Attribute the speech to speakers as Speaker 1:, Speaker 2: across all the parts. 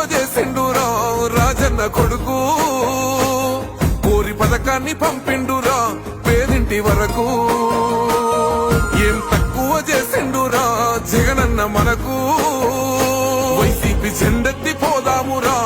Speaker 1: తక్కువ చేసిండురా రాజన్న కొడుకు? కోరి పథకాన్ని పంపిండురా పేదింటి వరకు? ఏం తక్కువ చేసిండురా జగనన్న మనకు? వైసీపీ చెండెత్తి పోదామురా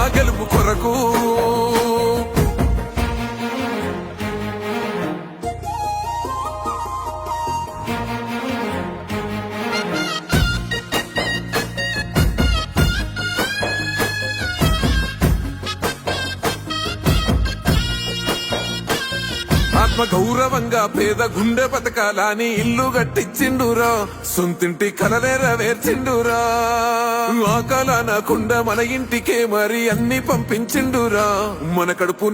Speaker 1: ఆ గెలుపు కొరకు? ఆత్మ గౌరవంగా పేద గుండె బతకాలని ఇల్లు కట్టించిండురా సొంతింటి కలనేరవేర్చిండురా ఆ కళ మన ఇంటికే మరి అన్ని పంపించిండురా? మన కడుపు